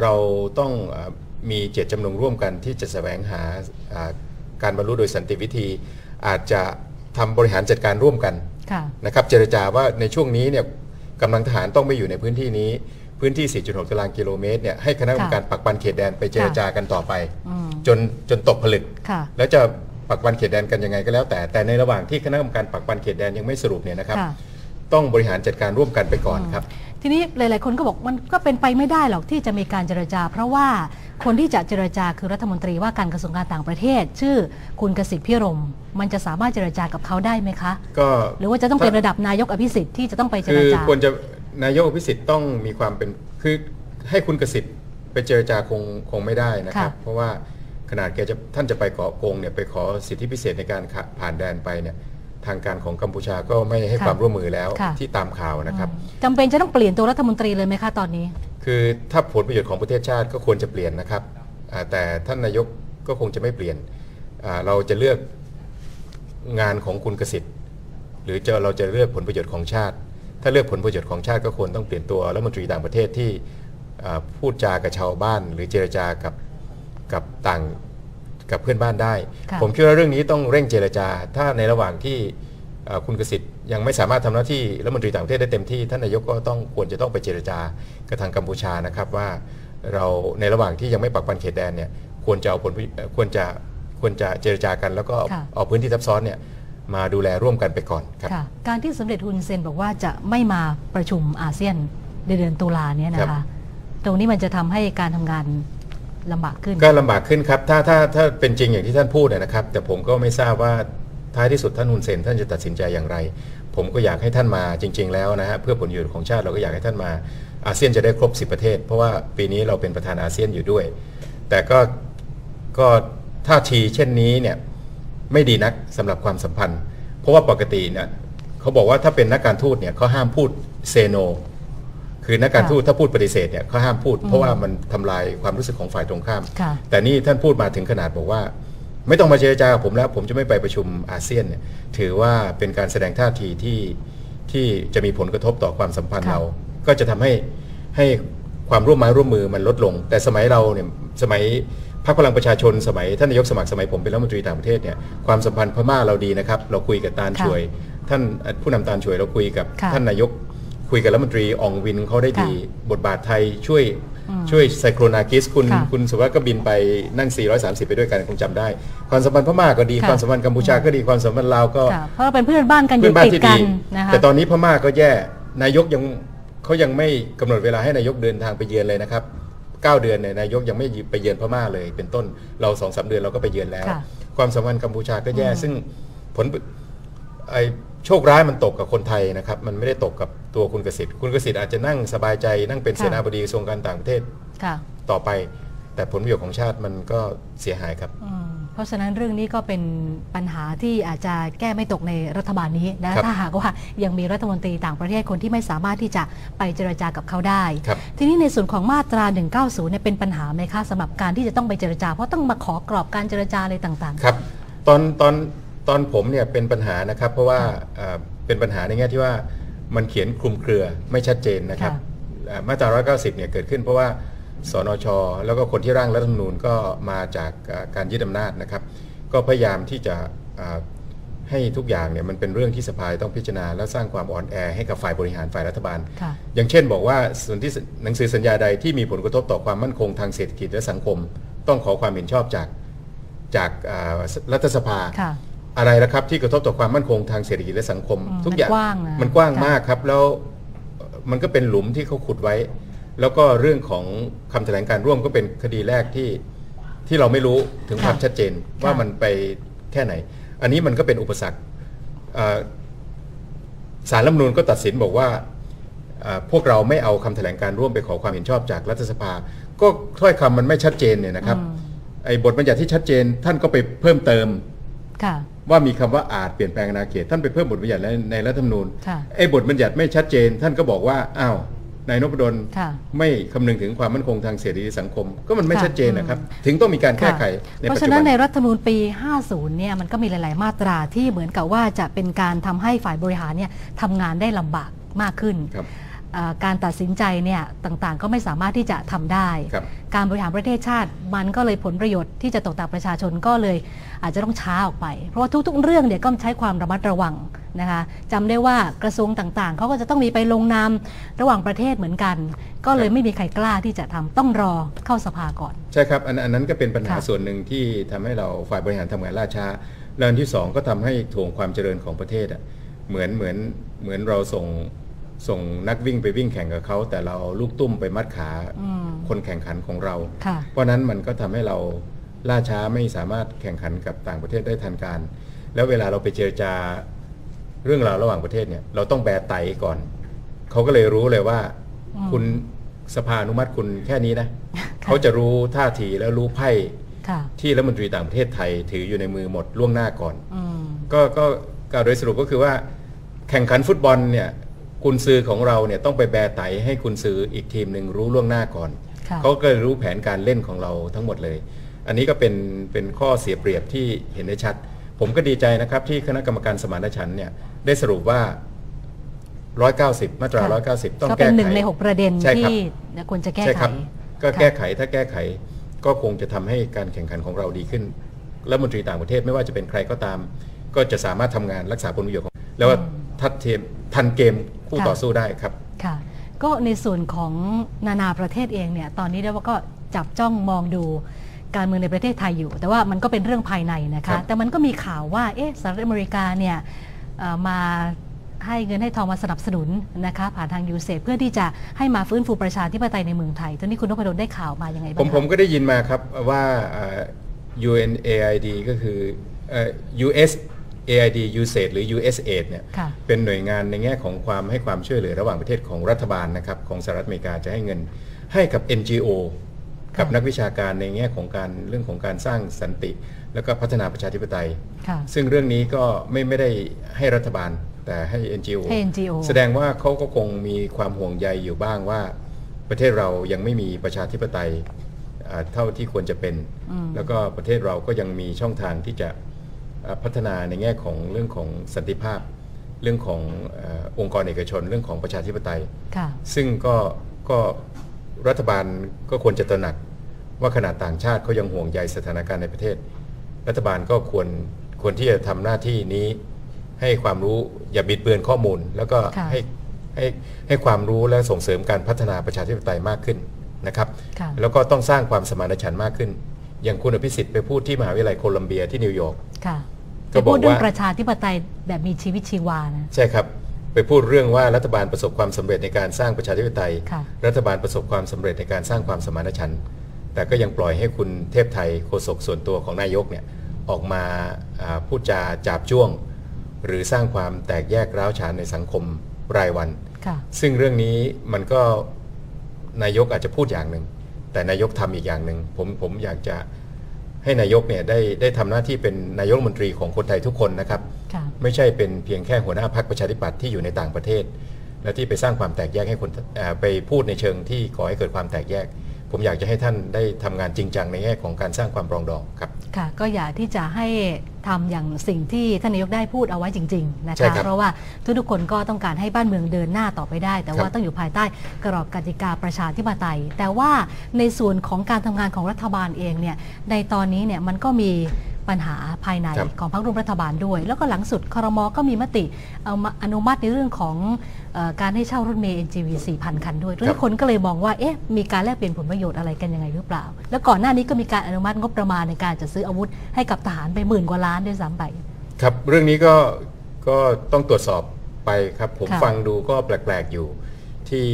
เราต้องเออมีเจตจำนงร่วมกันที่จะแสวงหาอ่าการบรรลุโดยสันติวิธี อาจจะทำบริหารจัดการร่วมกันค่ะนะครับเจรจาว่าในช่วงนี้เนี่ยกำลังทหารต้องไม่อยู่ในพื้นที่นี้พื้นที่ 4.6 ตารางกิโลเมตรเนี่ยให้คณะกรรมการปักปันเขตแดนไปเจรจากันต่อไปอืมจนจนตกผลึกค่ะแล้วจะปักปันเขตแดนกันยังไงก็แล้วแต่แต่ในระหว่างที่คณะกรรมการปักปันเขตแดนยังไม่สรุปเนี่ยนะครับค่ะต้องบริหารจัดการร่วมกันไปก่อนครับ ทีนี้หลาย ๆ คนก็บอกมันก็เป็นไปไม่ได้หรอกที่จะมีการเจรจา เพราะว่าคนที่จะเจรจาคือรัฐมนตรีว่าการกระทรวงการต่างประเทศ ชื่อคุณกสิทธิ์พิรม มันจะสามารถเจรจากับเขาได้ไหมคะ ก็หรือว่าจะต้องเป็นระดับนายกอภิสิทธิ์ที่จะต้องไปเจคืรอจา ควรจะนายกอภิสิทธิ์ต้องมีความเป็นคือให้คุณกสิทธิ์ไปเจรจาคงคงไม่ได้นะครับ ค่ะ เพราะว่าขนาดแกจะท่านจะไปเกาะกงเนี่ยไปขอสิทธิพิเศษในการขะผ่านแดนไปเนี่ย ทางการของกัมพูชาก็ไม่ให้ความร่วมมือแล้วค่ะ ที่ตามข่าวนะครับ จำเป็นจะต้องเปลี่ยนตัวรัฐมนตรีเลยไหมคะตอนนี้ คือถ้าผลประโยชน์ของประเทศชาติก็ควรจะเปลี่ยนนะครับอ่าแต่ท่านนายกก็คงจะไม่เปลี่ยนอ่าเราจะเลือกงานของคุณกสิทธิ์หรือจะเราจะเลือกผลประโยชน์ของชาติ ถ้าเลือกผลประโยชน์ของชาติก็ควรต้องเปลี่ยนตัวรัฐมนตรีต่างประเทศที่อ่าพูดจากับชาวบ้าน หรือเจรจากับกับต่าง กับเพื่อนบ้านได้ ค่ะ ผมคิดว่าเรื่องนี้ต้องเร่งเจรจา ถ้าในระหว่างที่เอ่อคุณกสิทธิ์ยังไม่สามารถทำหน้าที่รัฐมนตรีต่างประเทศได้เต็มที่ท่านนายกก็ต้องควรจะต้องไปเจรจากับทางกัมพูชานะครับว่าเราในระหว่างที่ยังไม่ปักปันเขตแดนเนี่ยควรจะเอาผลประเอ่อควรจะควรจะเจรจากัน แล้วก็เอาค่ะ เอาพื้นที่ทับซ้อนเนี่ยมาดูแลร่วมกันไปก่อนครับ ค่ะการที่สมเด็จฮุนเซนบอกว่าจะไม่มาประชุมอาเซียนในเดือนตุลาเนี้นะครัคะ บ ตรงนี้มันจะทำให้การทำงาน ลำบากขึ้น ก็ลำบากขึ้นครับ ถ้าถ้าถ้าเป็นจริงอย่างที่ท่านพูดนะครับ แต่ผมก็ไม่ทราบว่าท้ายที่สุดท่านฮุนเซนท่านจะตัดสินใจอย่างไร ผมก็อยากให้ท่านมาจริง ๆ แล้วนะฮะเพื่อผลประโยชน์ของชาติเราก็อยากให้ท่านมาอาเซียนจะได้ครบ 10 ประเทศ เพราะว่าปีนี้เราเป็นประธานอาเซียนอยู่ด้วย แต่ก็ก็ท่าทีเช่นนี้เนี่ยไม่ดีนักสำหรับความสัมพันธ์ เพราะว่าปกติเนี่ยเขาบอกว่าถ้าเป็นนักการทูตเนี่ยเขาห้ามพูดเซโน คือนักการค่ะทูตถ้าพูดปฏิเสธเนี่ยเขาห้ามพูด เพราะว่ามันทำลายความรู้สึกของฝ่ายตรงข้ามค่ะแต่นี่ท่านพูดมาถึงขนาดบอกว่า ไม่ต้องมาเจรจากับผมแล้ว ผมจะไม่ไปประชุมอาเซียนเนี่ยถือว่าเป็นการแสดงท่าทีที่ที่จะมีผลกระทบต่อความสัมพันธ์ค่ะเรา ก็จะทำให้ให้ความร่วมไม้ร่วมมือมันลดลง แต่สมัยเราเนี่ยสมัยพรรคพลังประชาชนสมัยท่านนายกสมัครสมัยผมเป็นรัฐมนตรีต่างประเทศเนี่ยความสัมพันธ์พม่าเราดีนะครับ เราคุยกับตาลค่ะช่วย ท่านผู้นำตาลช่วยเราคุยกับค่ะท่านนายก คุยกับรัฐมนตรีอองวินเขาได้ดีค่ะบทบาทไทยช่วยอืมช่วยไซโครนากิสคุณค่ะคุณสุวัสดิ์ก็บินไปนั่ง 430 ไปด้วยกันคงจำได้ ความสัมพันธ์พม่าก็ดีค่ะความสัมพันธ์กัมพูชาก็ดีความสัมพันธ์ลาวก็ค่ะเพราะเราเป็นเพื่อนบ้านกันอเพื่อยู่นบ้านติดที่กัดีนนะคะแต่ตอนนี้พม่าก็แย่นายกยังเขายังไม่กำหนดเวลาให้นายกเดินทางไปเยือนเลยนะครับ 9 เดือนเนี่ยนายกยังไม่ไปเยือนพม่าเลย เป็นต้นเราสองสามเดือนเราก็ไปเยือนแล้วค่ะความสัมพันธ์กัมพูชาก็แย่อืมซึ่งผลไอโชคร้ายมันตกกับคนไทยนะครับ มันไม่ได้ตกกับ ตัวคุณกสิทธิ์คุณกสิทธิ์อาจจะนั่งสบายใจนั่งเป็นเสนาบดีกระทรวงการต่างประเทศค่ะ ต่อไป แต่ผลประโยชน์ของชาติมันก็เสียหายครับ อืมเพราะฉะนั้นเรื่องนี้ก็เป็นปัญหาที่อาจจะแก้ไม่ตกในรัฐบาลนี้นะครับ ถ้าหากว่ายังมีรัฐมนตรีต่างประเทศคนที่ไม่สามารถที่จะไปเจรจากับเขาได้ ครับ ทีนี้ในส่วนของมาตรา 190 เนี่ยเป็นปัญหาไหมคะสำหรับการที่จะต้องไปเจรจา เพราะต้องมาขอกรอบการเจรจาอะไรต่าง ครับตอนตอนตอนผมเนี่ยเป็นปัญหานะครับ เพราะว่าเอ่อเป็นปัญหาในแง่ที่ว่า มันเขียนคลุมเครือไม่ชัดเจนนะครับค่ะเอ่อมาตรา 190 เนี่ยเกิดขึ้นเพราะว่าสนช แล้วก็คนที่ร่างรัฐธรรมนูญก็มาจากเอ่อการยึดอำนาจนะครับ ก็พยายามที่จะเอ่อให้ทุกอย่างเนี่ยมันเป็นเรื่องที่สภาต้องพิจารณา และสร้างความอ่อนแอให้กับฝ่ายบริหารฝ่ายรัฐบาลๆค่ะอย่างเช่นบอกว่าส่วนที่หนังสือสัญญาใดที่มีผลกระทบต่อความมั่นคงทางเศรษฐกิจและสังคม ต้องขอความเห็นชอบจากจากอ่ารัฐสภาค่ะ อะไรละครับที่กระทบต่อความมั่นคงทางเศรษฐกิจและสังคมอืมทุกอย่างมันกว้างนะมันกว้างค่ะมากครับ แล้วมันก็เป็นหลุมที่เขาขุดไว้ แล้วก็เรื่องของคำแถลงการร่วมก็เป็นคดีแรกที่ที่เราไม่รู้ถึงความชัดเจนว่ามันไปแค่ไหน อันนี้มันก็เป็นอุปสรรคอ่าสารรัฐธรรมนูญก็ตัดสินบอกว่าอ่าพวกเราไม่เอาคำแถลงการร่วมไปขอความเห็นชอบจากรัฐสภา ก็ถ้อยคำมันไม่ชัดเจนเนี่ยนะครับอืมไอ้บทบัญญัติที่ชัดเจนท่านก็ไปเพิ่มเติมค่ะ ว่ามีคำว่าอาจเปลี่ยนแปลงอาณาเขตท่านไปเพิ่มบทบัญญัติในในรัฐธรรมนูญค่ะไอ้บทบัญญัติไม่ชัดเจน ท่านก็บอกว่าอ้าวนายนพดลค่ะไม่คำนึงถึงความมั่นคงทางเศรษฐกิจสังคม ก็มันไม่ค่ะชัดเจนนะครับ ถึงต้องมีการแก้ไขในเพปัจราะจุฉะบันั้นนในรัฐธรรมนูญปี 50 เนี่ยมันก็มีหลาย ๆ มาตราที่เหมือนกับว่าจะเป็นการทำให้ฝ่ายบริหารเนี่ยทำงานได้ลำบากมากขึ้นครับเอ่อ การตัดสินใจเนี่ยต่างๆ ก็ไม่สามารถที่จะทำได้ครับการบริหารประเทศชาติมันก็เลยผลประโยชน์ที่จะตกตากประชาชนก็เลยอาจจะต้องช้าออกไป เพราะว่าทุก ๆ เรื่องเนี่ยก็ใช้ความระมัดระวังนะคะจำได้ว่ากระทรวงต่างๆ เขาก็จะต้องมีไปลงนามระหว่างประเทศเหมือนกัน ก็เลยไม่มีใครกล้าที่จะทำต้องรอเข้าสภาก่อน ใช่ครับ อันอันนั้นก็เป็นปัญหาค่ะส่วนหนึ่งที่ทำให้เราฝ่ายบริหารทำงานล่าช้าแล้วอันที่สองก็ทำให้ถ่วงความเจริญของประเทศอะเหมือนเหมือนเหมือนเราส่ง ส่งนักวิ่งไปวิ่งแข่งกับเขา แต่เราเอาลูกตุ้มไปมัดขาอืมคนแข่งขันของเรา ค่ะ เพราะฉะนั้นมันก็ทำให้เราล่าช้าไม่สามารถแข่งขันกับต่างประเทศได้ทันการ แล้วเวลาเราไปเจรจาเรื่องราวระหว่างประเทศเนี่ยเราต้องแบไตก่อน เขาก็เลยรู้เลยว่า อืม คุณสภาอนุมัติคุณแค่นี้นะ เขาจะรู้ท่าทีแล้วรู้ไพ่ค่ะ ที่รัฐมนตรีต่างประเทศไทย ถืออยู่ในมือหมดล่วงหน้าก่อน อืม ก็ก็กล่าวโดยสรุปก็คือว่าแข่งขันฟุตบอลเนี่ย คุณซื้อของเราเนี่ยต้องไปแบไตให้คุณซื้ออีกทีมหนึ่งรู้ล่วงหน้าก่อน ค่ะเขาก็เลยรู้แผนการเล่นของเราทั้งหมดเลย อันนี้ก็เป็นเป็นข้อเสียเปรียบที่เห็นได้ชัด ผมก็ดีใจนะครับที่คณะกรรมการสมานฉันท์เนี่ยได้สรุปว่า 190 มาตรา ค่ะ 190 ต้องก็แก้เป็นไข หนึ่งในหกประเด็นใช่ครับ ที่ควรจะแก้ใช่ไข ครับ ก็ค่ะแก้ไขถ้าแก้ไขก็คงจะทำให้การแข่งขันของเราดีขึ้น และมนตรีต่างประเทศไม่ว่าจะเป็นใครก็ตาม ก็จะสามารถทำงานรักษาผลประโยชน์ของแล้วก็ทัดเทียมทันเกม คู่ค่ะต่อสู้ได้ครับค่ะก็ในส่วนของนานาประเทศเองเนี่ยตอนนี้เรียกว่าก็จับจ้องมองดูการเมืองในประเทศไทยอยู่ แต่ว่ามันก็เป็นเรื่องภายในนะครัคะบแต่มันก็มีข่าวว่าเอ๊ะสหรัฐอเมริกาเนี่ยเอ่อมาให้เงินให้ทองมาสนับสนุนนะคะผ่านทางยูเซเพื่อที่จะให้มาฟื้นฟูประชาธิปไตยในเมืองไทยตอนนี้คุณนพดลได้ข่าวมายังไงบ้างผมคะผมก็ได้ยินมาครับว่าเอ่อ UNAID ก็คือเอ่อ USAID USAID หรือ USAID เนี่ยค่ะเป็นหน่วยงานในแง่ของความให้ความช่วยเหลือระหว่างประเทศของรัฐบาลนะครับของสหรัฐอเมริกาจะให้เงินให้กับ NGO กับค่ะนักวิชาการในแง่ของการเรื่องของการสร้างสันติ แล้วก็พัฒนาประชาธิปไตยค่ะซึ่งเรื่องนี้ก็ไม่ไม่ได้ให้รัฐบาลแต่ให้ NGO ให้ NGO แสดงว่าเขาก็คงมีความห่วงใยอยู่บ้างว่า ประเทศเรายังไม่มีประชาธิปไตยอ่าเท่าที่ควรจะเป็นอืมแล้วก็ประเทศเราก็ยังมีช่องทางที่จะอ่า พัฒนาในแง่ของเรื่องของสันติภาพ เรื่องของเออองค์กรเอกชน เรื่องของประชาธิปไตยค่ะซึ่งก็ก็รัฐบาลก็ควรจะตระหนักว่าขนาดต่างชาติเขายังห่วงใยสถานการณ์ในประเทศ รัฐบาลก็ควรควรที่จะทำหน้าที่นี้ ให้ความรู้อย่าบิดเบือนข้อมูล แล้วก็ค่ะให้ให้ให้ความรู้และส่งเสริมการพัฒนาประชาธิปไตยมากขึ้นนะครับค่ะแล้วก็ต้องสร้างความสมานฉันท์มากขึ้น อย่างคุณอภิสิทธิ์ไปพูดที่มหาวิทยาลัยโคลัมเบียที่นิวยอร์กค่ะ ก็จะบอกพูดเรื่องว่าประชาธิปไตยแบบมีชีวิตชีวานะใช่ครับ ไปพูดเรื่องว่ารัฐบาลประสบความสำเร็จในการสร้างประชาธิปไตยค่ะรัฐบาลประสบความสำเร็จในการสร้างความสมานฉันท์แต่ก็ยังปล่อยให้คุณเทพไทยโฆษกส่วนตัวของนายกเนี่ยออกมาอ่าพูดจาจาบจ้วง หรือสร้างความแตกแยกร้าวฉานในสังคมรายวันค่ะซึ่งเรื่องนี้มันก็นายกอาจจะพูดอย่างหนึ่งแต่นายกทำอีกอย่างหนึ่งผมผมอยากจะ ให้นายกเนี่ยได้ได้ทำหน้าที่เป็นนายกรัฐมนตรีของคนไทยทุกคนนะครับ ค่ะ ไม่ใช่เป็นเพียงแค่หัวหน้าพรรคประชาธิปัตย์ที่อยู่ในต่างประเทศ และที่ไปสร้างความแตกแยกให้คนเอ่อไปพูดในเชิงที่ก่อให้เกิดความแตกแยก ผมอยากจะให้ท่านได้ทำงานจริงจังในแง่ของการสร้างความปรองดองครับค่ะ ก็อยากที่จะให้ทำอย่างสิ่งที่ท่านนายกได้พูดเอาไว้จริงๆนะใช่คะครับเพราะว่าทุกๆคนก็ต้องการให้บ้านเมืองเดินหน้าต่อไปได้ แต่ครับว่าต้องอยู่ภายใต้กรอบกติกาประชาธิปไตย แต่ว่าในส่วนของการทำงานของรัฐบาลเองเนี่ยในตอนนี้เนี่ยมันก็มีปัญหาภายในครับของพรรคร่วมรัฐบาลด้วย แล้วก็หลังสุดครมก็มีมติเอามาอนุมัติในเรื่องของเออ การให้เช่ารถเมล์ NGV 4,000 คันด้วยทุกคนก็เลยมองว่าเอ๊ะมีการแลกเปลี่ยนผลประโยชน์อะไรกันยังไงหรือเปล่า แล้วก่อนหน้านี้ก็มีการอนุมัติงบประมาณในการจัดซื้ออาวุธให้กับทหารไปหมื่นกว่าล้านด้วยซ้ำไป ครับเรื่องนี้ก็ก็ต้องตรวจสอบไปครับ ผมค่ะ ฟังดูก็แปลก ๆ อยู่ที่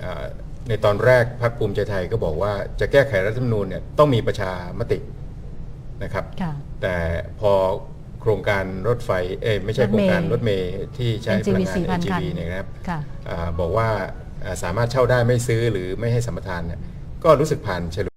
เอ่อในตอนแรกพรรคภูมิใจไทยก็บอกว่าจะแก้ไขรัฐธรรมนูญเนี่ยต้องมีประชามตินะครับ ค่ะ แต่พอโครงการรถไฟเอ้ยไม่ใช่รถโครเมล์งการรถเมล์ที่ใช้พ NGV ลังงาน4,000คัน NGV เนี่ยนะครับค่ะอาบอกว่าอ่าสามารถเช่าได้ไม่ซื้อหรือไม่ให้สัมปทานเนี่ยก็รู้สึกผ่านเฉลุ